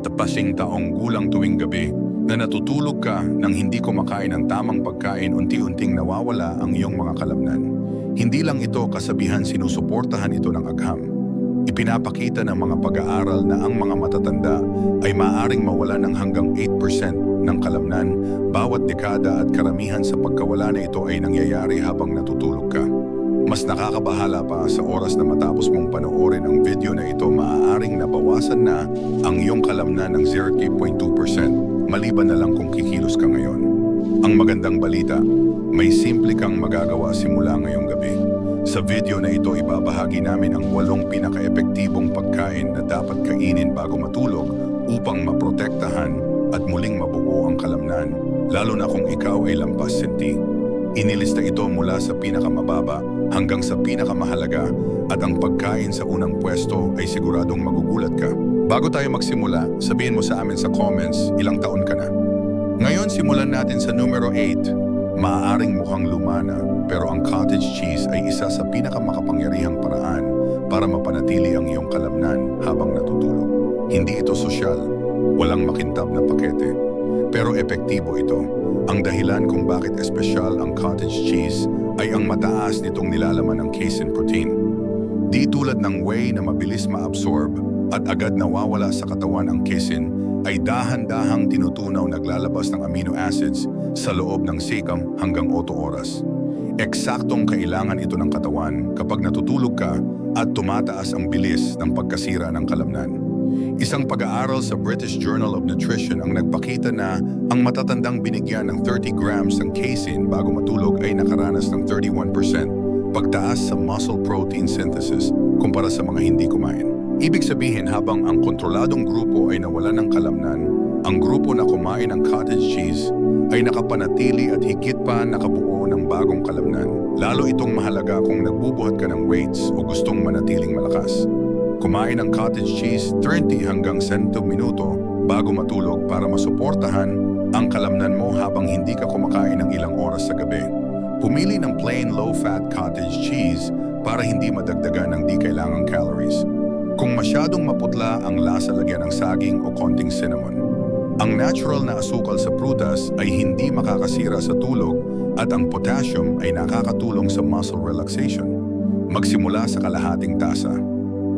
patapasing taong gulang tuwing gabi na natutulog ka nang hindi kumakain ng tamang pagkain unti-unting nawawala ang iyong mga kalamnan. Hindi lang ito kasabihan sinusuportahan ito ng agham. Ipinapakita ng mga pag-aaral na ang mga matatanda ay maaring mawala ng hanggang 8% ng kalamnan bawat dekada at karamihan sa pagkawala na ito ay nangyayari habang natutulog ka. Mas nakakabahala pa sa oras na matapos mong panoorin ang video na ito maaaring nabawasan na ang iyong kalamnan ng 0.2% maliban na lang kung kikilos ka ngayon. Ang magandang balita, may simple kang magagawa simula ngayong gabi. Sa video na ito ibabahagi namin ang walong pinaka-epektibong pagkain na dapat kainin bago matulog upang maprotektahan at muling mabuo ang kalamnan, lalo na kung ikaw ay lampas senti. Inilista ito mula sa pinakamababa hanggang sa pinakamahalaga at ang pagkain sa unang pwesto ay siguradong magugulat ka. Bago tayo magsimula, sabihin mo sa amin sa comments ilang taon ka na. Ngayon simulan natin sa numero 8. Maaaring mukhang lumana pero ang cottage cheese ay isa sa pinakamakapangyarihang paraan para mapanatili ang iyong kalamnan habang natutulog. Hindi ito sosyal, walang makintab na pakete, pero epektibo ito. Ang dahilan kung bakit espesyal ang cottage cheese ay ang mataas nitong nilalaman ng casein protein. Di tulad ng whey na mabilis ma-absorb at agad nawawala sa katawan ang casein, ay dahan-dahang tinutunaw naglalabas ng amino acids sa loob ng sikam hanggang 8 oras. Eksaktong kailangan ito ng katawan kapag natutulog ka at tumataas ang bilis ng pagkasira ng kalamnan. Isang pag-aaral sa British Journal of Nutrition ang nagpakita na ang matatandang binigyan ng 30 grams ng casein bago matulog ay nakaranas ng 31% pagtaas sa muscle protein synthesis kumpara sa mga hindi kumain. Ibig sabihin habang ang kontroladong grupo ay nawala ng kalamnan, ang grupo na kumain ng cottage cheese ay nakapanatili at higit pa nakabuo ng bagong kalamnan. Lalo itong mahalaga kung nagbubuhat ka ng weights o gustong manatiling malakas. Kumain ng cottage cheese 30 hanggang 100 minuto bago matulog para masuportahan ang kalamnan mo habang hindi ka kumakain ng ilang oras sa gabi. Pumili ng plain low-fat cottage cheese para hindi madagdagan ng di kailangang calories. Kung masyadong maputla ang lasa lagyan ng saging o konting cinnamon. Ang natural na asukal sa prutas ay hindi makakasira sa tulog at ang potassium ay nakakatulong sa muscle relaxation. Magsimula sa kalahating tasa.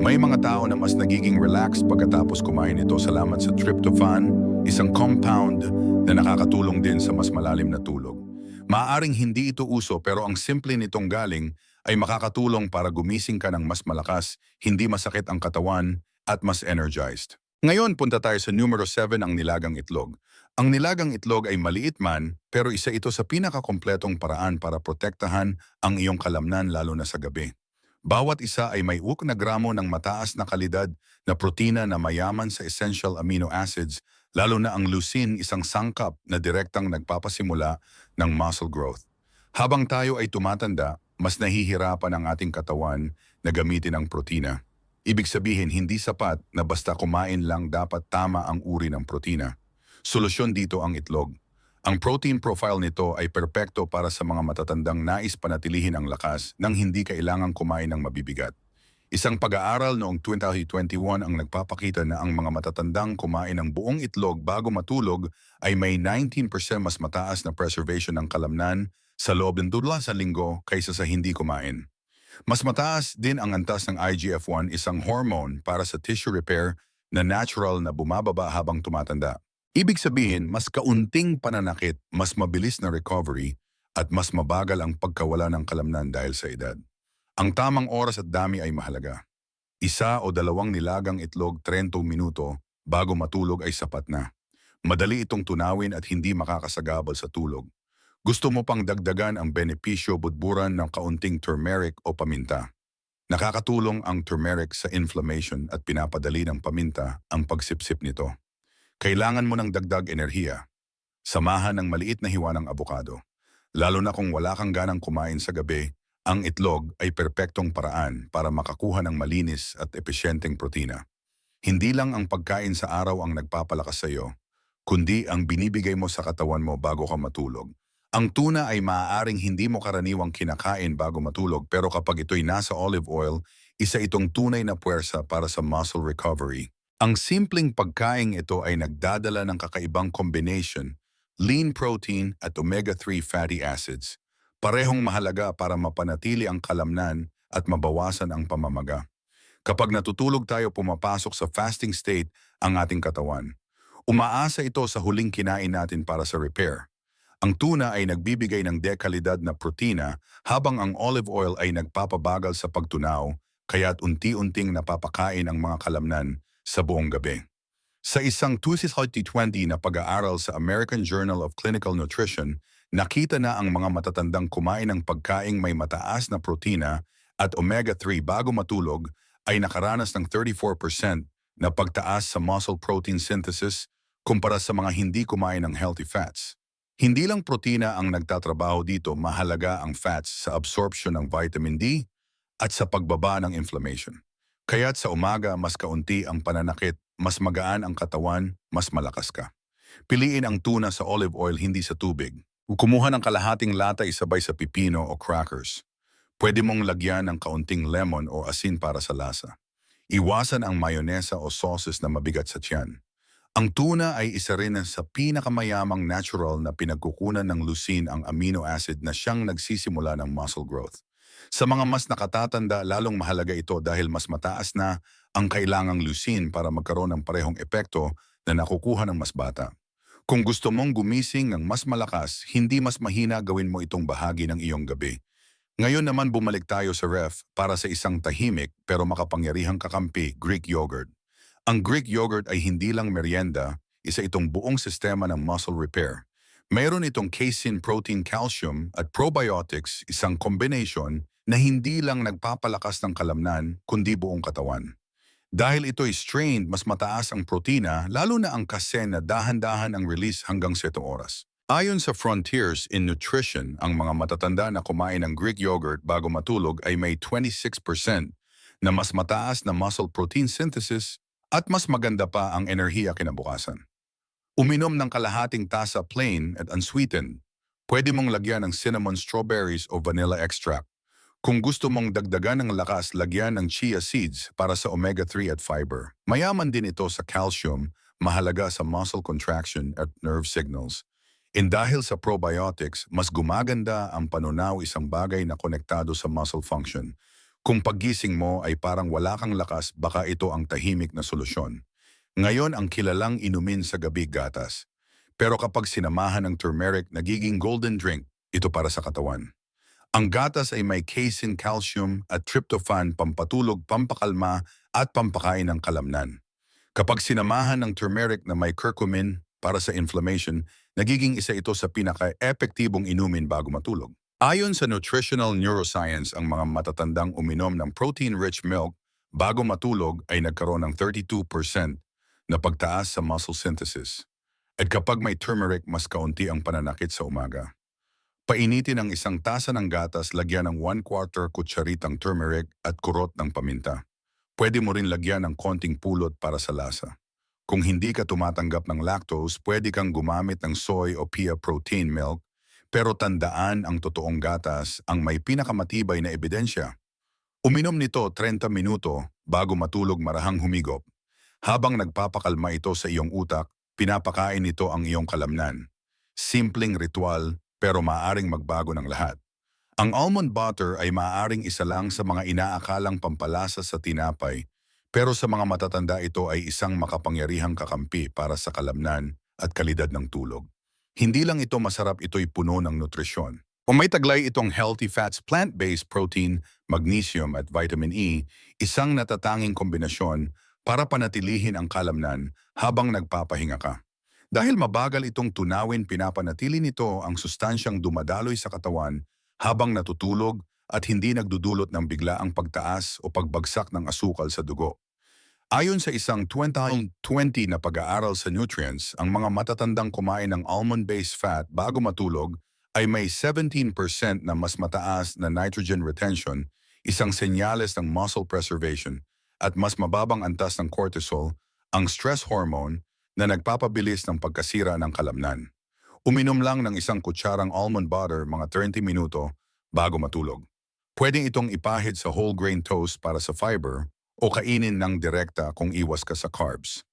May mga tao na mas nagiging relaxed pagkatapos kumain ito salamat sa tryptophan, isang compound na nakakatulong din sa mas malalim na tulog. Maaring hindi ito uso pero ang simple nitong galing ay makakatulong para gumising ka ng mas malakas, hindi masakit ang katawan at mas energized. Ngayon punta tayo sa numero 7 ang nilagang itlog. Ang nilagang itlog ay maliit man pero isa ito sa pinakakompletong paraan para protektahan ang iyong kalamnan lalo na sa gabi. Bawat isa ay may uk na gramo ng mataas na kalidad na protina na mayaman sa essential amino acids, lalo na ang leucine isang sangkap na direktang nagpapasimula ng muscle growth. Habang tayo ay tumatanda, mas nahihirapan ang ating katawan na gamitin ang protina. Ibig sabihin, hindi sapat na basta kumain lang dapat tama ang uri ng protina. Solusyon dito ang itlog. Ang protein profile nito ay perpekto para sa mga matatandang nais panatilihin ang lakas nang hindi kailangang kumain ng mabibigat. Isang pag-aaral noong 2021 ang nagpapakita na ang mga matatandang kumain ng buong itlog bago matulog ay may 19% mas mataas na preservation ng kalamnan sa loob ng dudla sa linggo kaysa sa hindi kumain. Mas mataas din ang antas ng IGF-1 isang hormone para sa tissue repair na natural na bumababa habang tumatanda. Ibig sabihin, mas kaunting pananakit, mas mabilis na recovery, at mas mabagal ang pagkawala ng kalamnan dahil sa edad. Ang tamang oras at dami ay mahalaga. Isa o dalawang nilagang itlog 30 minuto bago matulog ay sapat na. Madali itong tunawin at hindi makakasagabal sa tulog. Gusto mo pang dagdagan ang benepisyo budburan ng kaunting turmeric o paminta. Nakakatulong ang turmeric sa inflammation at pinapadali ng paminta ang pagsipsip nito. Kailangan mo ng dagdag enerhiya. Samahan ng maliit na hiwa ng abokado. Lalo na kung wala kang ganang kumain sa gabi, ang itlog ay perpektong paraan para makakuha ng malinis at epesyenteng protina. Hindi lang ang pagkain sa araw ang nagpapalakas sa iyo, kundi ang binibigay mo sa katawan mo bago ka matulog. Ang tuna ay maaaring hindi mo karaniwang kinakain bago matulog pero kapag ito'y nasa olive oil, isa itong tunay na puwersa para sa muscle recovery. Ang simpleng pagkaing ito ay nagdadala ng kakaibang combination, lean protein at omega-3 fatty acids, parehong mahalaga para mapanatili ang kalamnan at mabawasan ang pamamaga. Kapag natutulog tayo pumapasok sa fasting state ang ating katawan, umaasa ito sa huling kinain natin para sa repair. Ang tuna ay nagbibigay ng dekalidad na protina habang ang olive oil ay nagpapabagal sa pagtunaw kaya't unti-unting napapakain ang mga kalamnan sa buong gabi. Sa isang 2020 na pag-aaral sa American Journal of Clinical Nutrition, nakita na ang mga matatandang kumain ng pagkaing may mataas na protina at omega-3 bago matulog ay nakaranas ng 34% na pagtaas sa muscle protein synthesis kumpara sa mga hindi kumain ng healthy fats. Hindi lang protina ang nagtatrabaho dito, mahalaga ang fats sa absorption ng vitamin D at sa pagbaba ng inflammation. Kaya't sa umaga mas kaunti ang pananakit, mas magaan ang katawan, mas malakas ka. Piliin ang tuna sa olive oil hindi sa tubig. Kumuha ng kalahating lata isabay sa pipino o crackers. Pwede mong lagyan ng kaunting lemon o asin para sa lasa. Iwasan ang mayonesa o sauces na mabigat sa tiyan. Ang tuna ay isa rin sa pinakamayamang natural na pinagkukunan ng leucine ang amino acid na siyang nagsisimula ng muscle growth. Sa mga mas nakatatanda, lalong mahalaga ito dahil mas mataas na ang kailangang leucine para magkaroon ng parehong epekto na nakukuha ng mas bata. Kung gusto mong gumising ng mas malakas, hindi mas mahina gawin mo itong bahagi ng iyong gabi. Ngayon naman bumalik tayo sa ref para sa isang tahimik pero makapangyarihang kakampi, Greek yogurt. Ang Greek yogurt ay hindi lang merienda, isa itong buong sistema ng muscle repair. Mayroon itong casein protein calcium at probiotics, isang combination na hindi lang nagpapalakas ng kalamnan kundi buong katawan. Dahil ito ay strained, mas mataas ang protina, lalo na ang kasen na dahan-dahan ang release hanggang 7 oras. Ayon sa Frontiers in Nutrition, ang mga matatanda na kumain ng Greek yogurt bago matulog ay may 26% na mas mataas na muscle protein synthesis at mas maganda pa ang enerhiya kinabukasan. Uminom ng kalahating tasa plain at unsweetened. Pwede mong lagyan ng cinnamon strawberries o vanilla extract. Kung gusto mong dagdagan ng lakas, lagyan ng chia seeds para sa omega-3 at fiber. Mayaman din ito sa calcium, mahalaga sa muscle contraction at nerve signals. And dahil sa probiotics, mas gumaganda ang panunaw isang bagay na konektado sa muscle function. Kung paggising mo ay parang wala kang lakas, baka ito ang tahimik na solusyon. Ngayon ang kilalang inumin sa gabi gatas. Pero kapag sinamahan ng turmeric, nagiging golden drink, ito para sa katawan. Ang gatas ay may casein calcium at tryptophan pampatulog, pampakalma at pampakain ng kalamnan. Kapag sinamahan ng turmeric na may curcumin para sa inflammation, nagiging isa ito sa pinaka-epektibong inumin bago matulog. Ayon sa nutritional neuroscience, ang mga matatandang uminom ng protein-rich milk bago matulog ay nagkaroon ng 32% na pagtaas sa muscle synthesis. At kapag may turmeric, mas kaunti ang pananakit sa umaga. Painitin ang isang tasa ng gatas, lagyan ng 1 quarter kutsaritang turmeric at kurot ng paminta. Pwede mo rin lagyan ng konting pulot para sa lasa. Kung hindi ka tumatanggap ng lactose, pwede kang gumamit ng soy o pea protein milk pero tandaan ang totoong gatas ang may pinakamatibay na ebidensya. Uminom nito 30 minuto bago matulog marahang humigop. Habang nagpapakalma ito sa iyong utak, pinapakain nito ang iyong kalamnan. Simpleng ritual pero maaring magbago ng lahat. Ang almond butter ay maaring isa lang sa mga inaakalang pampalasa sa tinapay pero sa mga matatanda ito ay isang makapangyarihang kakampi para sa kalamnan at kalidad ng tulog. Hindi lang ito masarap, ito'y puno ng nutrisyon. Kung may taglay itong healthy fats, plant-based protein, magnesium at vitamin E, isang natatanging kombinasyon para panatilihin ang kalamnan habang nagpapahinga ka. Dahil mabagal itong tunawin, pinapanatili nito ang sustansyang dumadaloy sa katawan habang natutulog at hindi nagdudulot ng bigla ang pagtaas o pagbagsak ng asukal sa dugo. Ayon sa isang 2020 na pag-aaral sa nutrients, ang mga matatandang kumain ng almond-based fat bago matulog ay may 17% na mas mataas na nitrogen retention, isang senyales ng muscle preservation, at mas mababang antas ng cortisol, ang stress hormone na nagpapabilis ng pagkasira ng kalamnan. Uminom lang ng isang kutsarang almond butter mga 30 minuto bago matulog. Pwedeng itong ipahid sa whole grain toast para sa fiber o kainin ng direkta kung iwas ka sa carbs.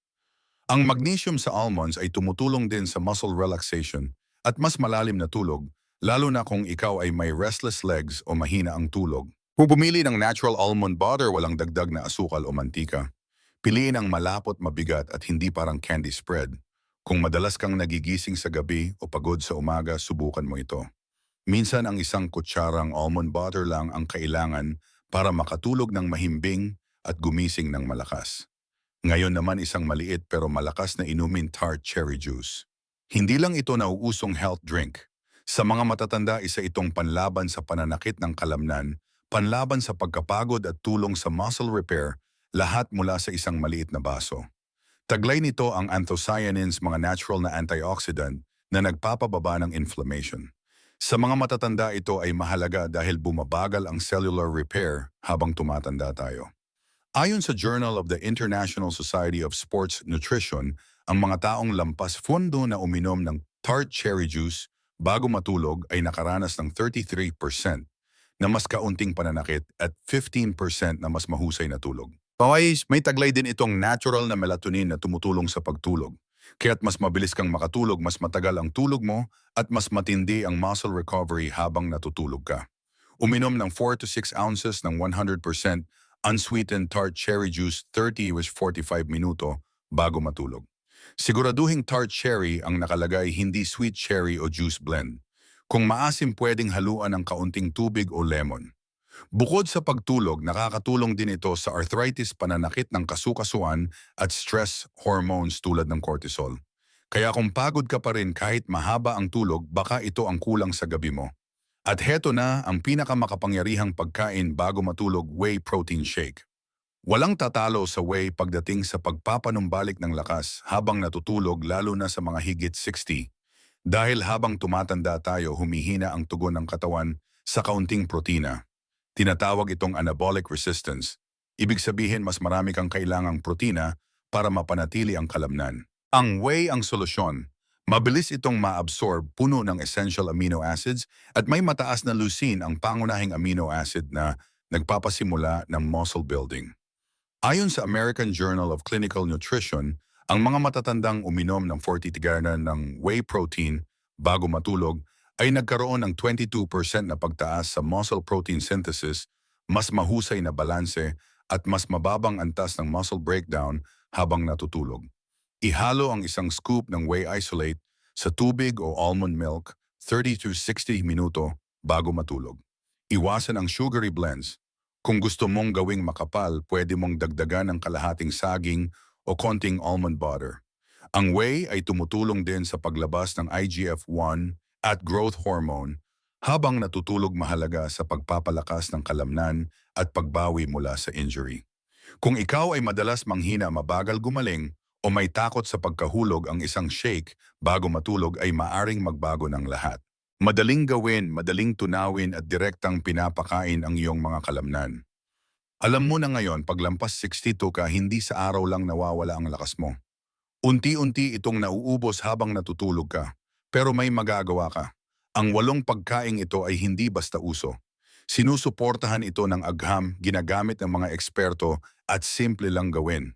Ang magnesium sa almonds ay tumutulong din sa muscle relaxation at mas malalim na tulog, lalo na kung ikaw ay may restless legs o mahina ang tulog. Kung pumili ng natural almond butter walang dagdag na asukal o mantika, piliin ang malapot mabigat at hindi parang candy spread. Kung madalas kang nagigising sa gabi o pagod sa umaga, subukan mo ito. Minsan ang isang kutsarang almond butter lang ang kailangan para makatulog ng mahimbing at gumising ng malakas. Ngayon naman isang maliit pero malakas na inumin tart cherry juice. Hindi lang ito nauusong health drink. Sa mga matatanda, isa itong panlaban sa pananakit ng kalamnan, panlaban sa pagkapagod at tulong sa muscle repair, lahat mula sa isang maliit na baso. Taglay nito ang anthocyanins, mga natural na antioxidant na nagpapababa ng inflammation. Sa mga matatanda ito ay mahalaga dahil bumabagal ang cellular repair habang tumatanda tayo. Ayon sa Journal of the International Society of Sports Nutrition, ang mga taong lampas fondo na uminom ng tart cherry juice bago matulog ay nakaranas ng 33% na mas kaunting pananakit at 15% na mas mahusay na tulog. Pawais, may taglay din itong natural na melatonin na tumutulong sa pagtulog. Kaya't mas mabilis kang makatulog, mas matagal ang tulog mo at mas matindi ang muscle recovery habang natutulog ka. Uminom ng 4 to 6 ounces ng 100% unsweetened tart cherry juice 30 was 45 minuto bago matulog. Siguraduhing tart cherry ang nakalagay hindi sweet cherry o juice blend. Kung maasim pwedeng haluan ng kaunting tubig o lemon. Bukod sa pagtulog, nakakatulong din ito sa arthritis pananakit ng kasukasuan at stress hormones tulad ng cortisol. Kaya kung pagod ka pa rin kahit mahaba ang tulog, baka ito ang kulang sa gabi mo. At heto na ang pinakamakapangyarihang pagkain bago matulog whey protein shake. Walang tatalo sa whey pagdating sa pagpapanumbalik ng lakas habang natutulog lalo na sa mga higit 60. Dahil habang tumatanda tayo humihina ang tugon ng katawan sa kaunting protina. Tinatawag itong anabolic resistance. Ibig sabihin mas marami kang kailangang protina para mapanatili ang kalamnan. Ang whey ang solusyon. Mabilis itong maabsorb puno ng essential amino acids at may mataas na leucine ang pangunahing amino acid na nagpapasimula ng muscle building. Ayon sa American Journal of Clinical Nutrition, ang mga matatandang uminom ng 40 tigaran ng whey protein bago matulog ay nagkaroon ng 22% na pagtaas sa muscle protein synthesis, mas mahusay na balanse at mas mababang antas ng muscle breakdown habang natutulog. Ihalo ang isang scoop ng whey isolate sa tubig o almond milk 30 to 60 minuto bago matulog. Iwasan ang sugary blends. Kung gusto mong gawing makapal, pwede mong dagdagan ng kalahating saging o konting almond butter. Ang whey ay tumutulong din sa paglabas ng IGF-1 at growth hormone habang natutulog mahalaga sa pagpapalakas ng kalamnan at pagbawi mula sa injury. Kung ikaw ay madalas manghina mabagal gumaling o may takot sa pagkahulog ang isang shake bago matulog ay maaring magbago ng lahat. Madaling gawin, madaling tunawin at direktang pinapakain ang iyong mga kalamnan. Alam mo na ngayon, paglampas 62 ka, hindi sa araw lang nawawala ang lakas mo. Unti-unti itong nauubos habang natutulog ka, pero may magagawa ka. Ang walong pagkaing ito ay hindi basta uso. Sinusuportahan ito ng agham, ginagamit ng mga eksperto at simple lang gawin.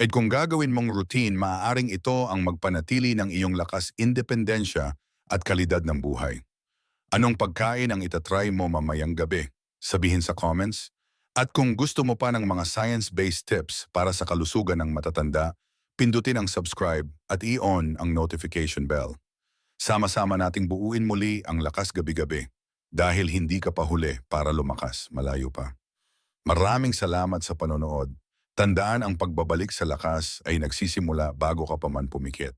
At kung gagawin mong routine, maaaring ito ang magpanatili ng iyong lakas, independensya at kalidad ng buhay. Anong pagkain ang itatry mo mamayang gabi? Sabihin sa comments. At kung gusto mo pa ng mga science-based tips para sa kalusugan ng matatanda, pindutin ang subscribe at i-on ang notification bell. Sama-sama nating buuin muli ang lakas gabi-gabi dahil hindi ka pa huli para lumakas, malayo pa. Maraming salamat sa panonood. Tandaan ang pagbabalik sa lakas ay nagsisimula bago ka pa man pumikit.